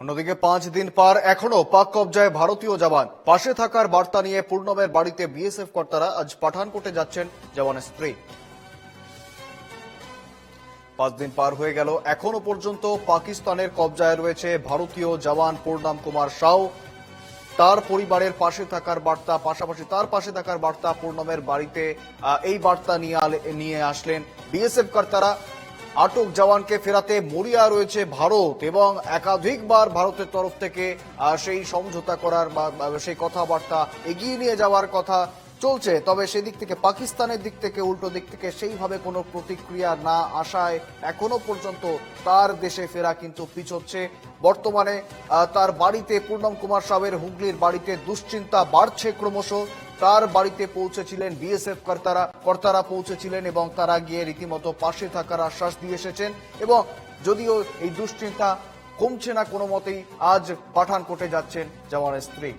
অন্যদিকে পাঁচ দিন পার এখনও পাক কবজায় ভারতীয় জওয়ান। পাশে থাকার বার্তা নিয়ে পূর্ণমের বাড়িতে বিএসএফ কর্তারা আজ পাঠানকোটে যাচ্ছেন জওয়ানের স্ত্রী। পাঁচ দিন পার হয়ে গেল এখনও পর্যন্ত পাকিস্তানের কবজায় রয়েছে ভারতীয় জওয়ান পূর্ণাম কুমার সাউ। তার পরিবারের পাশে থাকার বার্তা, পাশাপাশি তার পাশে থাকার বার্তা পূর্ণমের বাড়িতে এই বার্তা নিয়ে নিয়ে আসলেন বিএসএফ কর্তারা। আটক জওয়ানকে ফেরাতে মরিয়া রয়েছে ভারত এবং একাধিকবার ভারতের তরফ থেকে সেই সমঝোতা করার বা সেই কথাবার্তা এগিয়ে নিয়ে যাওয়ার কথা চলছে। তবে সেদিক থেকে, পাকিস্তানের দিক থেকে, উল্টো দিক থেকে সেইভাবে কোনো প্রতিক্রিয়া না আসায় এখনও পর্যন্ত তার দেশে ফেরা কিন্তু পিছোচ্ছে। বর্তমানে তার বাড়িতে পূর্ণম কুমার সাহের হুগলির বাড়িতে দুশ্চিন্তা বাড়ছে ক্রমশ। তার বাড়িতে পৌঁছেছিলেন বিএসএফ কর্তারা। কর্তারা পৌঁছেছিলেন এবং তারা গিয়ে রীতিমতো পাশে থাকার আশ্বাস দিয়ে এসেছেন এবং যদিও এই দুশ্চিন্তা কমছে না কোনো মতেই, আজ পাঠানকোটে যাচ্ছেন জওয়ানের স্ত্রী।